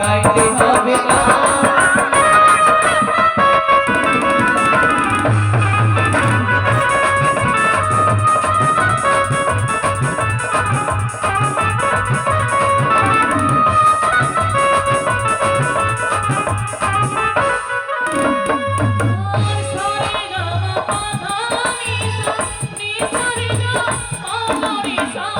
গাইতে হবে গান গাইতে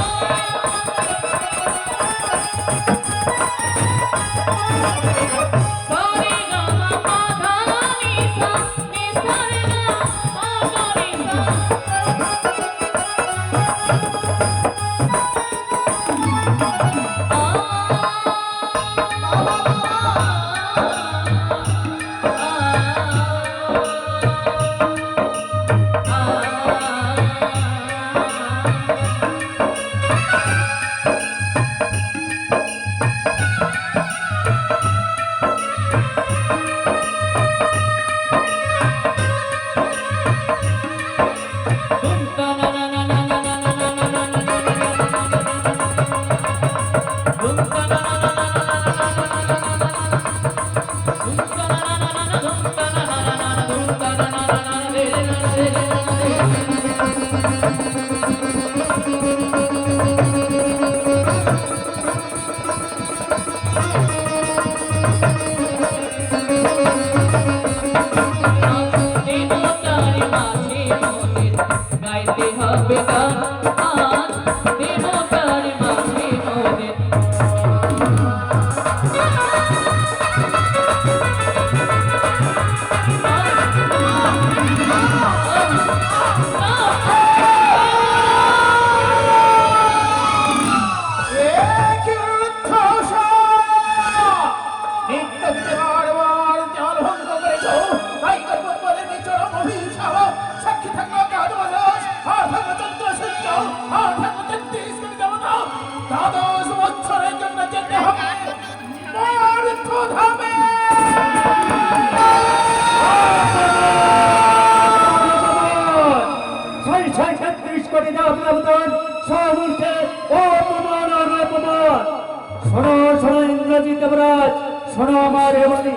হবে গান আজ। ছত্রিশ কোটি দেবতাবতন সমুখে অপমান আর অপমান। শোনো শোনো ইন্দ্রজিৎ দেবরাজ শোনো আমার হেমনি।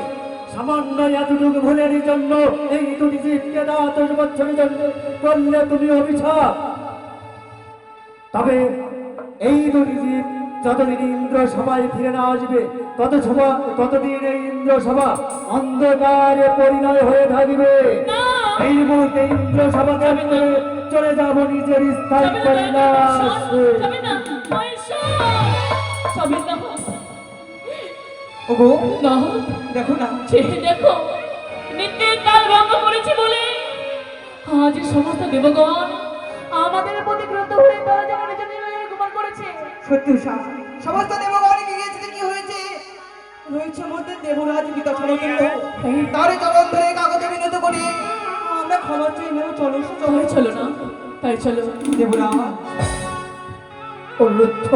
সামান্য এতটুকু ভুলের জন্য এই দুটি জীবকে দশ বছরের জন্য করলে তুমি অভিশাপ। তবে এই দুটি জীব যতদিন ইন্দ্র সভায় ফিরে না আসবে তত সভা ততদিন এই ইন্দ্র সভা অন্ধকারে পরিণয় হয়ে থাকবে। এই মুহূর্তে ইন্দ্র সভা চলে যাব নিজের স্থায়ী কৈলাসে ওগো না দেখো না। দেখো নিত্যের কাল ভঙ্গ করেছে বলে আজ সমস্ত দেবগণ আমাদের প্রতিক্রত হয়ে তারা করেছে। সত্যি উষা সমস্ত দেবগণে গিয়েছে কি হয়েছে? রয়েছে মধ্যে দেবরাজ পিতা সমতুল্য তারে চরণ ধরে কাগজে করে আমরা ক্ষমা চাই নেব চলো চলো। না চলো দেবরাজ ও রুদ্ধ